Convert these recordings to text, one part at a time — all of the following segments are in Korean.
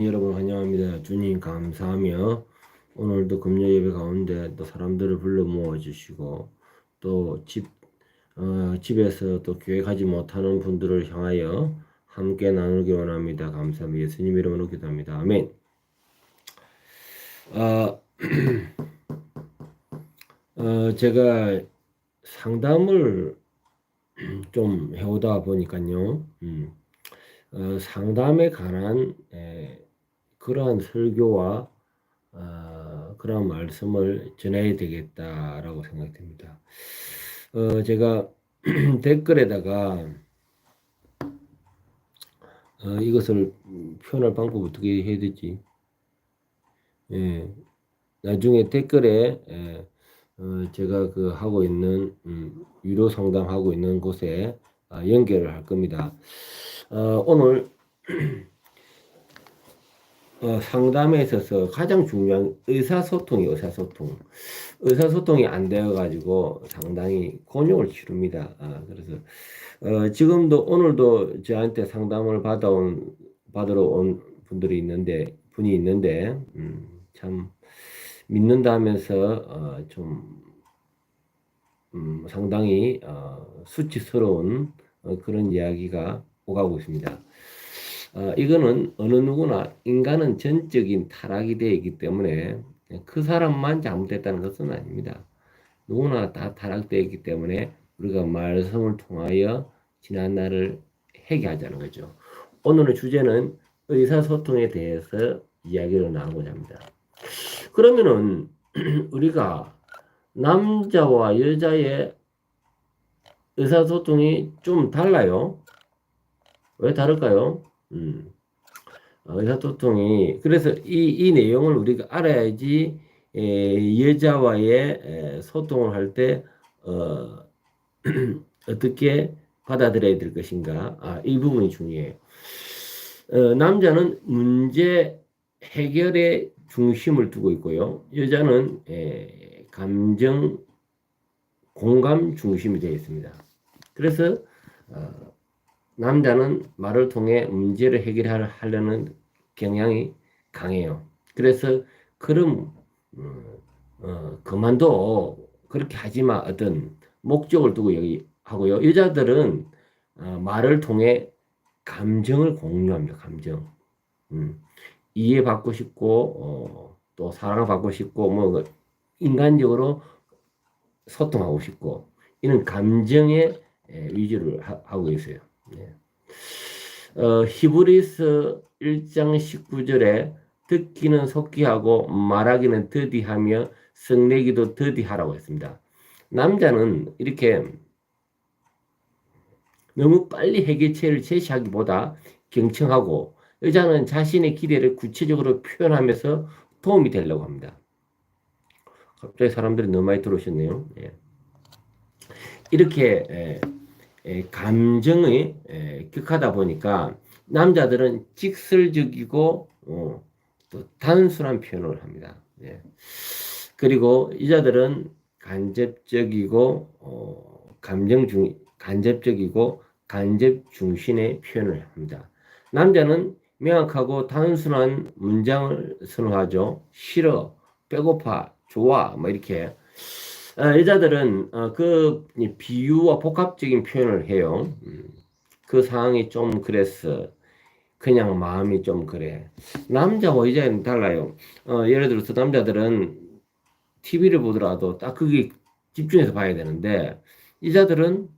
여러분 환영합니다. 주님 감사하며 오늘도 금요 예배 가운데 또 사람들을 불러 모아 주시고 또 집 어, 집에서 또 교회 가지 못하는 분들을 향하여 함께 나누기 원합니다. 감사합니다. 예수님 이름으로 기도합니다. 아멘. 아, 어, 제가 상담을 좀 해오다 보니까요. 음, 어, 상담에 관한 에, 그러한 설교와 어, 그러한 말씀을 전해야 되겠다라고 생각됩니다. 어, 제가 댓글에다가 어, 이것을 표현할 방법 어떻게 해야 되지? 예, 나중에 댓글에 예, 어, 제가 그 하고 있는 음, 유료 상담하고 있는 곳에 아, 연결을 할 겁니다. 어, 오늘 어, 상담에 있어서 가장 중요한 의사소통이 의사소통. 의사소통이 안 되어가지고 상당히 곤욕을 치릅니다. 아, 그래서 어, 지금도 오늘도 저한테 상담을 받아온 받으러 온 분들이 있는데 분이 있는데 음, 참 믿는다 하면서 어, 좀 음, 상당히 어, 수치스러운 어, 그런 이야기가 오가고 있습니다. 어, 이거는 어느 누구나 인간은 전적인 타락이 되어 있기 때문에 그 사람만 잘못했다는 것은 아닙니다. 누구나 다 타락되어 있기 때문에 우리가 말씀을 통하여 지난 날을 해결하자는 거죠. 오늘의 주제는 의사소통에 대해서 이야기를 나누고자 합니다. 그러면은 우리가 남자와 여자의 의사소통이 좀 달라요. 왜 다를까요? 음. 어, 의사소통이 그래서 이, 이 내용을 우리가 알아야지 에, 여자와의 에, 소통을 할때 어, 어떻게 받아들여야 될 것인가 아, 이 부분이 중요해요. 어, 남자는 문제 해결에 중심을 두고 있고요. 여자는 에, 감정 공감 중심이 되어 있습니다. 그래서 어, 남자는 말을 통해 문제를 해결하려는 경향이 강해요. 그래서 그럼 어, 어, 그만둬 그렇게 하지 마 어떤 목적을 두고 여기 하고요. 여자들은 어, 말을 통해 감정을 공유합니다. 감정 음, 이해받고 싶고 어, 또 사랑을 받고 싶고 뭐 인간적으로 소통하고 싶고 이런 감정에 위주를 하고 있어요. 네. 어, 히브리스 1장 19절에 듣기는 속기하고 말하기는 더디하며 성내기도 더디하라고 했습니다. 남자는 이렇게 너무 빨리 해결책을 제시하기보다 경청하고 여자는 자신의 기대를 구체적으로 표현하면서 도움이 되려고 합니다. 갑자기 사람들이 너무 많이 들어오셨네요. 예. 이렇게 예. 감정이 격하다 보니까 남자들은 직설적이고 어, 또 단순한 표현을 합니다. 예. 그리고 여자들은 간접적이고 어, 감정 중 간접적이고 간접 중심의 표현을 합니다. 남자는 명확하고 단순한 문장을 선호하죠. 싫어, 배고파, 좋아, 뭐 이렇게 어, 여자들은 어, 그 비유와 복합적인 표현을 해요. 음, 그 상황이 좀 그랬어. 그냥 마음이 좀 그래. 남자와 여자는 달라요. 어, 예를 들어서 남자들은 TV를 보더라도 딱 그게 집중해서 봐야 되는데 여자들은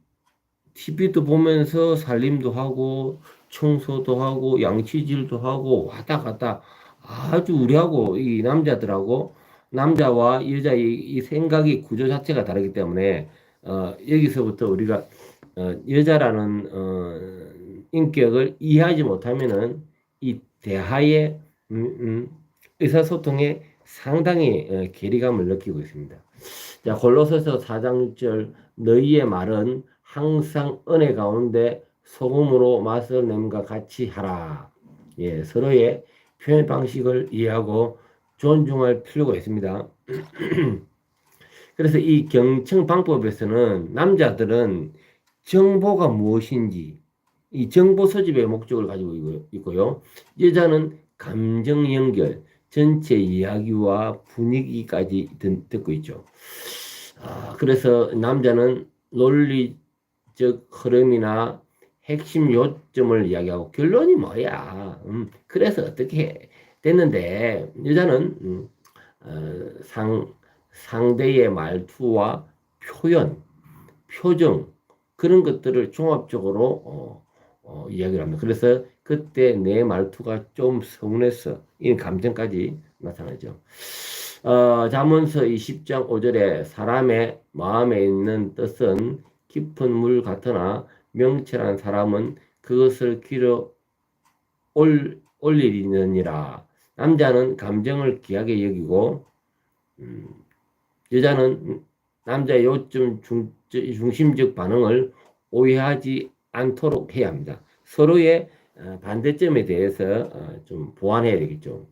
TV도 보면서 살림도 하고 청소도 하고 양치질도 하고 왔다 갔다 아주 우리하고 이 남자들하고 남자와 여자의 이 생각의 구조 자체가 다르기 때문에 어, 여기서부터 우리가 어, 여자라는 어, 인격을 이해하지 못하면은 이 대하의 음, 음, 의사소통에 상당히 어, 괴리감을 느끼고 있습니다. 자 골로새서 4장 6절 너희의 말은 항상 은혜 가운데 소금으로 맛을 냄과 같이 하라. 예, 서로의 표현 방식을 이해하고 존중할 필요가 있습니다. 그래서 이 경청 방법에서는 남자들은 정보가 무엇인지 이 정보 소집의 목적을 가지고 있고요. 여자는 감정 연결, 전체 이야기와 분위기까지 듣, 듣고 있죠. 아, 그래서 남자는 논리적 흐름이나 핵심 요점을 이야기하고 결론이 뭐야. 음, 그래서 어떻게 됐는데 여자는 음, 어, 상 상대의 말투와 표현, 표정 그런 것들을 종합적으로 어, 어, 이야기를 합니다. 그래서 그때 내 말투가 좀 서운했어. 이 감정까지 나타나죠. 어, 잠언서 20장 5절에 사람의 마음에 있는 뜻은 깊은 물 같으나 명철한 사람은 그것을 길어 올, 올리느니라. 남자는 감정을 귀하게 여기고 음, 여자는 남자의 요점 중, 중심적 반응을 오해하지 않도록 해야 합니다. 서로의 어, 반대점에 대해서 어, 좀 보완해야 되겠죠.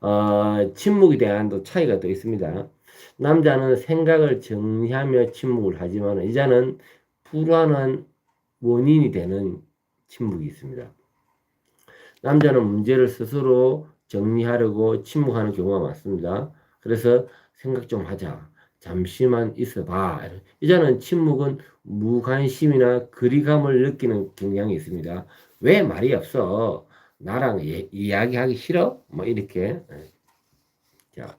어, 침묵에 대한 차이가 또 있습니다. 남자는 생각을 정리하며 침묵을 하지만 여자는 불안한 원인이 되는 침묵이 있습니다. 남자는 문제를 스스로 정리하려고 침묵하는 경우가 많습니다. 그래서 생각 좀 하자. 잠시만 있어봐. 여자는 침묵은 무관심이나 거리감을 느끼는 경향이 있습니다. 왜 말이 없어? 나랑 예, 이야기하기 싫어? 뭐 이렇게. 자,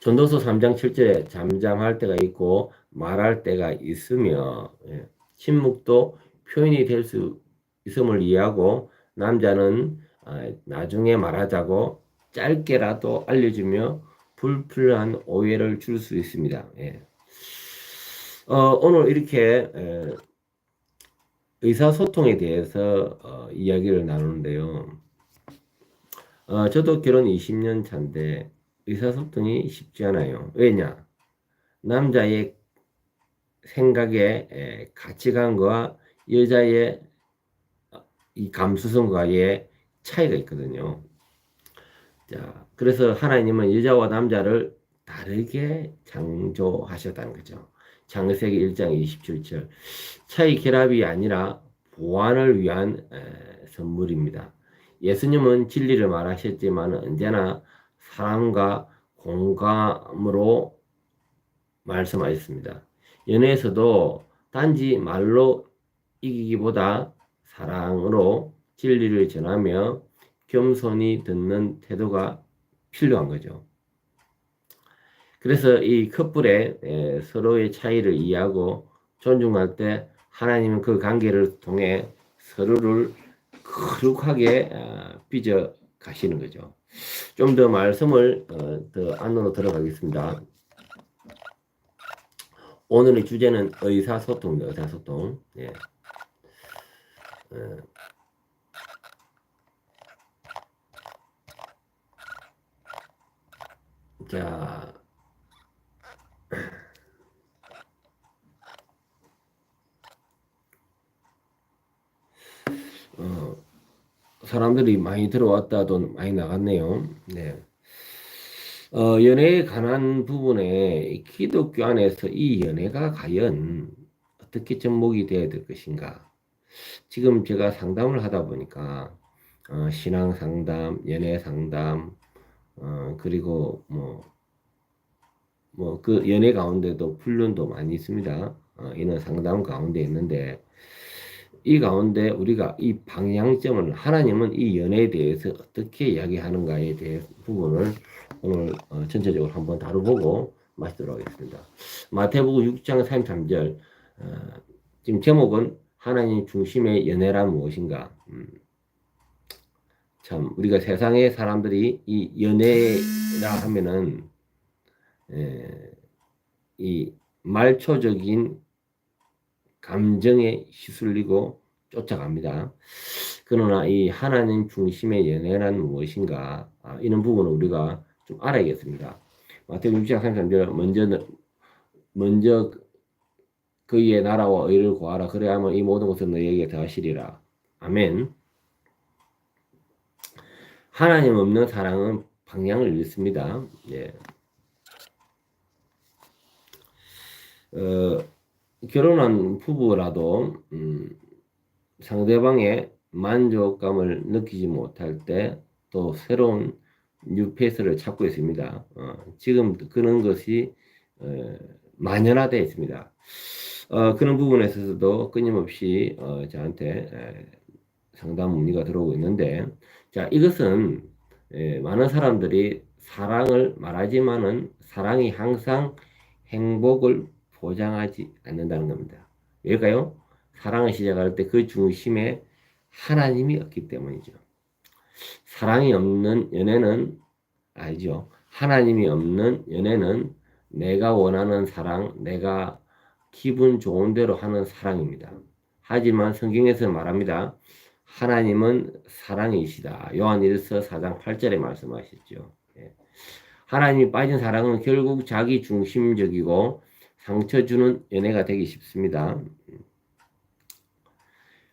전도서 3장 7절에 잠잠할 때가 있고 말할 때가 있으며 예, 침묵도 표현이 될 수 있음을 이해하고 남자는 아, 나중에 말하자고 짧게라도 알려주며 불필요한 오해를 줄 수 있습니다. 예. 어, 오늘 이렇게 에, 의사소통에 대해서 어, 이야기를 나누는데요. 어, 저도 결혼 20년 차인데 의사소통이 쉽지 않아요. 왜냐? 남자의 생각의 에, 가치관과 여자의 어, 이 감수성과의 차이가 있거든요. 자, 그래서 하나님은 여자와 남자를 다르게 창조하셨다는 거죠. 창세기 1장 27절. 차이 결합이 아니라 보완을 위한 에, 선물입니다. 예수님은 진리를 말하셨지만 언제나 사랑과 공감으로 말씀하셨습니다. 연애에서도 단지 말로 이기기보다 사랑으로 진리를 전하며 겸손히 듣는 태도가 필요한 거죠. 그래서 이 커플의 서로의 차이를 이해하고 존중할 때 하나님은 그 관계를 통해 서로를 거룩하게 아, 빚어 가시는 거죠. 좀 더 말씀을 어, 더 안으로 들어가겠습니다. 오늘의 주제는 의사소통입니다. 의사소통. 예. 어. 자, 어, 사람들이 많이 들어왔다도 많이 나갔네요. 네. 어, 연애에 관한 부분에 기독교 안에서 이 연애가 과연 어떻게 접목이 되어야 될 것인가? 지금 제가 상담을 하다 보니까 어, 신앙 상담, 연애 상담, 어, 그리고 뭐, 뭐, 그 연애 가운데도 훈련도 많이 있습니다. 어, 이런 상담 가운데 있는데, 이 가운데 우리가 이 방향점을, 하나님은 이 연애에 대해서 어떻게 이야기하는가에 대해 부분을 오늘 어, 전체적으로 한번 다뤄보고 마치도록 하겠습니다. 마태복음 6장 33절, 어, 지금 제목은 하나님 중심의 연애란 무엇인가? 음. 참 우리가 세상의 사람들이 이 연애라 하면은 에, 이 말초적인 감정에 휘둘리고 쫓아갑니다. 그러나 이 하나님 중심의 연애란 무엇인가 아, 이런 부분을 우리가 좀 알아야겠습니다. 마태복음 6장 33절 먼저 먼저 그의 나라와 의를 구하라 그래야만 이 모든 것을 너희에게 더하시리라. 아멘. 하나님 없는 사랑은 방향을 잃습니다. 예. 어, 결혼한 부부라도 음, 상대방의 만족감을 느끼지 못할 때 또 새로운 뉴페이스를 찾고 있습니다. 어, 지금 그런 것이 어, 만연화되어 있습니다. 어, 그런 부분에 있어서도 끊임없이 어, 저한테 에, 상담 문의가 들어오고 있는데, 자 이것은 에, 많은 사람들이 사랑을 말하지만은 사랑이 항상 행복을 보장하지 않는다는 겁니다. 왜일까요? 사랑을 시작할 때 그 중심에 하나님이 없기 때문이죠. 사랑이 없는 연애는 알죠. 하나님이 없는 연애는 내가 원하는 사랑, 내가 기분 좋은 대로 하는 사랑입니다. 하지만 성경에서 말합니다. 하나님은 사랑이시다. 요한 1서 4장 8절에 말씀하셨죠. 예. 하나님이 빠진 사랑은 결국 자기 중심적이고 상처 주는 연애가 되기 쉽습니다.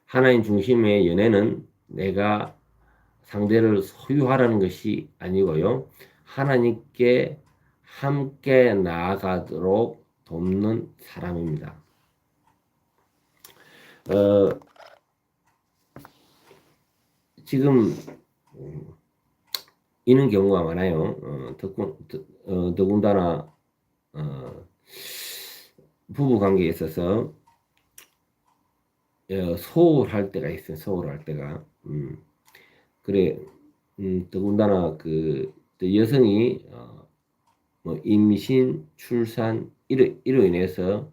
하나님 중심의 연애는 내가 상대를 소유하라는 것이 아니고요. 하나님께 함께 나아가도록 돕는 사람입니다. 어, 지금 음, 이런 경우가 많아요. 어, 더군, 어, 더군다나 어, 부부 관계에 있어서 어, 소홀할 때가 있어요. 소홀할 때가. 음. 그래, 음, 더군다나 그 여성이 어, 뭐 임신, 출산 이로, 이로 인해서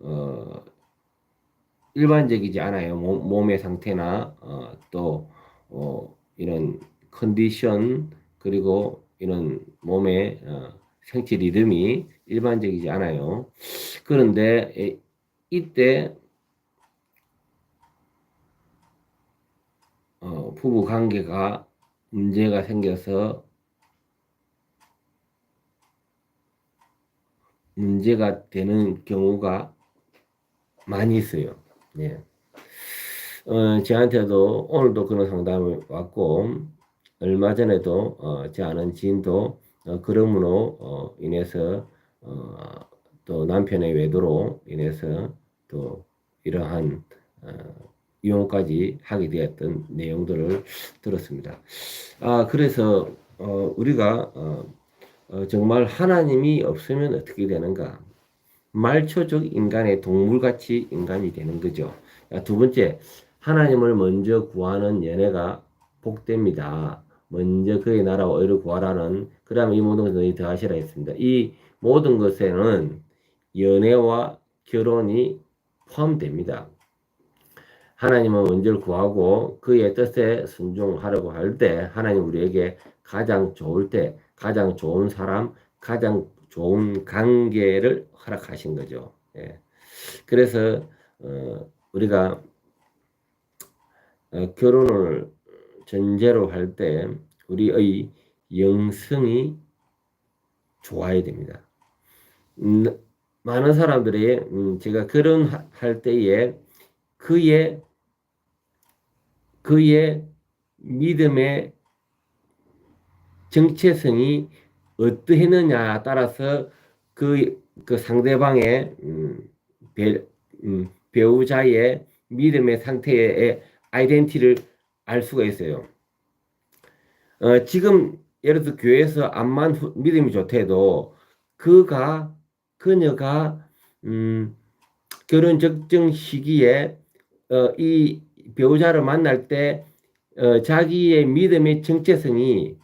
어, 일반적이지 않아요. 몸, 몸의 상태나 어, 또 어, 이런 컨디션 그리고 이런 몸의 어, 생체 리듬이 일반적이지 않아요. 그런데 에, 이때 어, 부부 관계가 문제가 생겨서 문제가 되는 경우가 많이 있어요. 예. 어, 저한테도 오늘도 그런 상담이 왔고, 얼마 전에도 어, 제 아는 지인도 어, 그러므로 어, 인해서 어, 또 남편의 외도로 인해서 또 이러한 어, 이용까지 하게 되었던 내용들을 들었습니다. 아 그래서 어, 우리가 어, 어, 정말 하나님이 없으면 어떻게 되는가? 말초적 인간의 동물같이 인간이 되는 거죠. 두 번째, 하나님을 먼저 구하는 연애가 복됩니다. 먼저 그의 나라와 의를 구하라는 그러면 이 모든 것을 더하시라 했습니다. 이 모든 것에는 연애와 결혼이 포함됩니다. 하나님은 먼저 구하고 그의 뜻에 순종하려고 할 때 하나님 우리에게 가장 좋을 때 가장 좋은 사람 가장 좋은 관계를 허락하신 거죠. 예. 그래서 어, 우리가 어, 결혼을 전제로 할 때 우리의 영성이 좋아야 됩니다. 음, 많은 사람들이 음, 제가 결혼할 때에 그의 그의 믿음의 정체성이 어떠했느냐 따라서 그, 그 상대방의 음, 배, 음, 배우자의 믿음의 상태의 아이덴티를 알 수가 있어요. 어, 지금 예를 들어 교회에서 암만 후, 믿음이 좋대도 그가 그녀가 음, 결혼 적정 시기에 어, 이 배우자를 만날 때 어, 자기의 믿음의 정체성이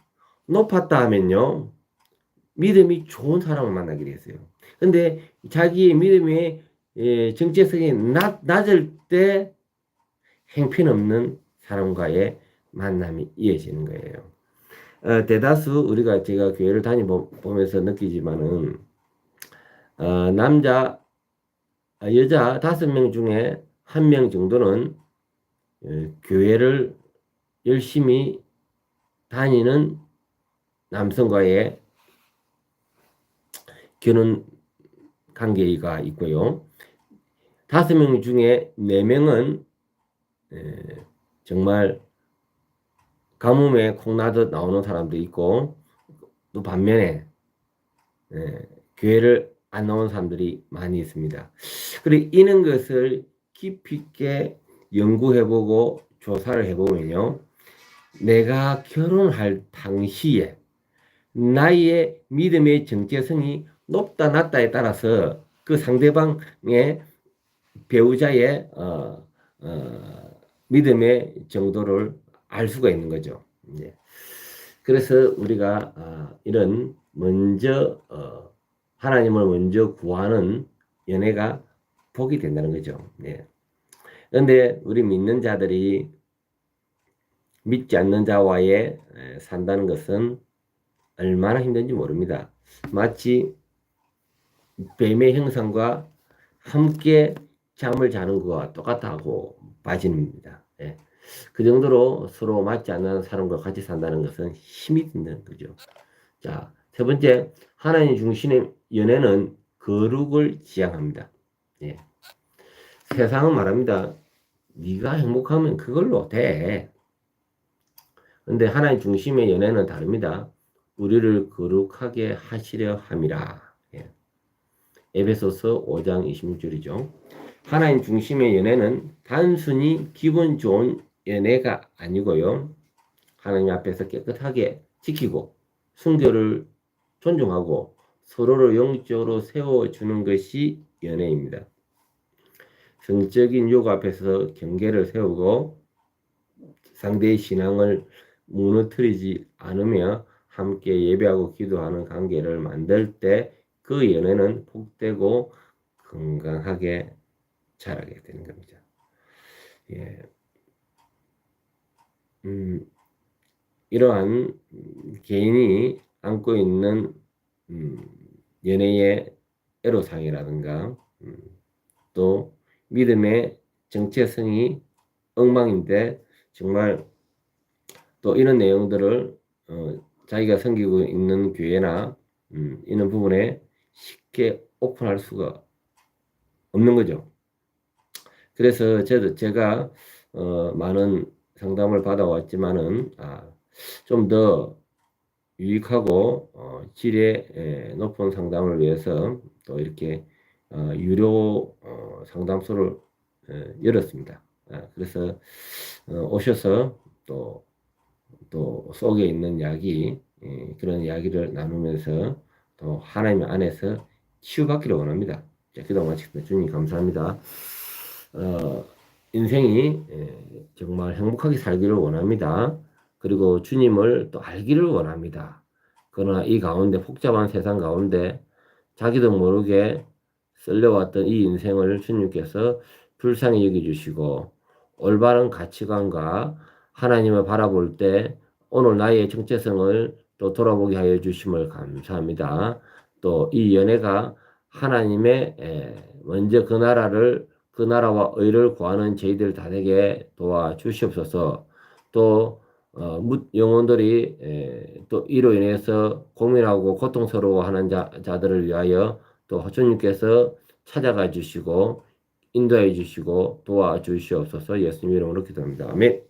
높았다 하면요 믿음이 좋은 사람을 만나게 됐어요. 근데 자기의 믿음의 예, 정체성이 낮, 낮을 때 행편없는 사람과의 만남이 이어지는 거예요. 어, 대다수 우리가 제가 교회를 다니면서 느끼지만은 어, 남자 아, 여자 다섯 명 중에 한 명 정도는 어, 교회를 열심히 다니는 남성과의 결혼 관계가 있고요. 다섯 명 중에 네 명은 정말 가뭄에 콩나듯 나오는 사람도 있고 또 반면에 교회를 안 나온 사람들이 많이 있습니다. 그리고 이런 것을 깊이 있게 연구해보고 조사를 해보면요. 내가 결혼할 당시에 나의 믿음의 정체성이 높다 낮다에 따라서 그 상대방의 배우자의 어, 어, 믿음의 정도를 알 수가 있는 거죠. 예. 그래서 우리가 아, 이런 먼저 어, 하나님을 먼저 구하는 연애가 복이 된다는 거죠. 예. 그런데 우리 믿는 자들이 믿지 않는 자와의 에, 산다는 것은 얼마나 힘든지 모릅니다. 마치 뱀의 형상과 함께 잠을 자는 것과 똑같다고 봐집니다. 예. 그 정도로 서로 맞지 않는 사람과 같이 산다는 것은 힘이 든다는 거죠. 자, 세 번째, 하나님 중심의 연애는 거룩을 지향합니다. 예. 세상은 말합니다. 네가 행복하면 그걸로 돼. 근데 하나님 중심의 연애는 다릅니다. 우리를 거룩하게 하시려 함이라. 예. 에베소서 5장 26절이죠. 하나님 중심의 연애는 단순히 기분 좋은 연애가 아니고요. 하나님 앞에서 깨끗하게 지키고 순결을 존중하고 서로를 영적으로 세워주는 것이 연애입니다. 성적인 요구 앞에서 경계를 세우고 상대의 신앙을 무너뜨리지 않으며 함께 예배하고 기도하는 관계를 만들 때 그 연애는 복되고 건강하게 자라게 되는 겁니다. 예. 음, 이러한 개인이 안고 있는 음, 연애의 애로상이라든가 음, 또 믿음의 정체성이 엉망인데 정말 또 이런 내용들을 어, 자기가 섬기고 있는 교회나 음, 이런 부분에 쉽게 오픈할 수가 없는 거죠. 그래서 저도 제가 어, 많은 상담을 받아왔지만은 아, 좀 더 유익하고 어, 질의 에, 높은 상담을 위해서 또 이렇게 어, 유료 어, 상담소를 에, 열었습니다. 아, 그래서 어, 오셔서 또 또 속에 있는 이야기 예, 그런 이야기를 나누면서 또 하나님 안에서 치유받기를 원합니다. 자, 기도 마치겠습니다. 주님 감사합니다. 어, 인생이 예, 정말 행복하게 살기를 원합니다. 그리고 주님을 또 알기를 원합니다. 그러나 이 가운데 복잡한 세상 가운데 자기도 모르게 쓸려왔던 이 인생을 주님께서 불쌍히 여겨주시고 올바른 가치관과 하나님을 바라볼 때 오늘 나의 정체성을 또 돌아보게 하여 주심을 감사합니다. 또 이 연애가 하나님의 에, 먼저 그 나라를 그 나라와 의를 구하는 저희들 다 되게 도와 주시옵소서. 또 어, 묻 영혼들이 에, 또 이로 인해서 고민하고 고통스러워하는 자, 자들을 위하여 또 주님께서 찾아가 주시고 인도해 주시고 도와 주시옵소서. 예수님 이름으로 기도합니다. 아멘.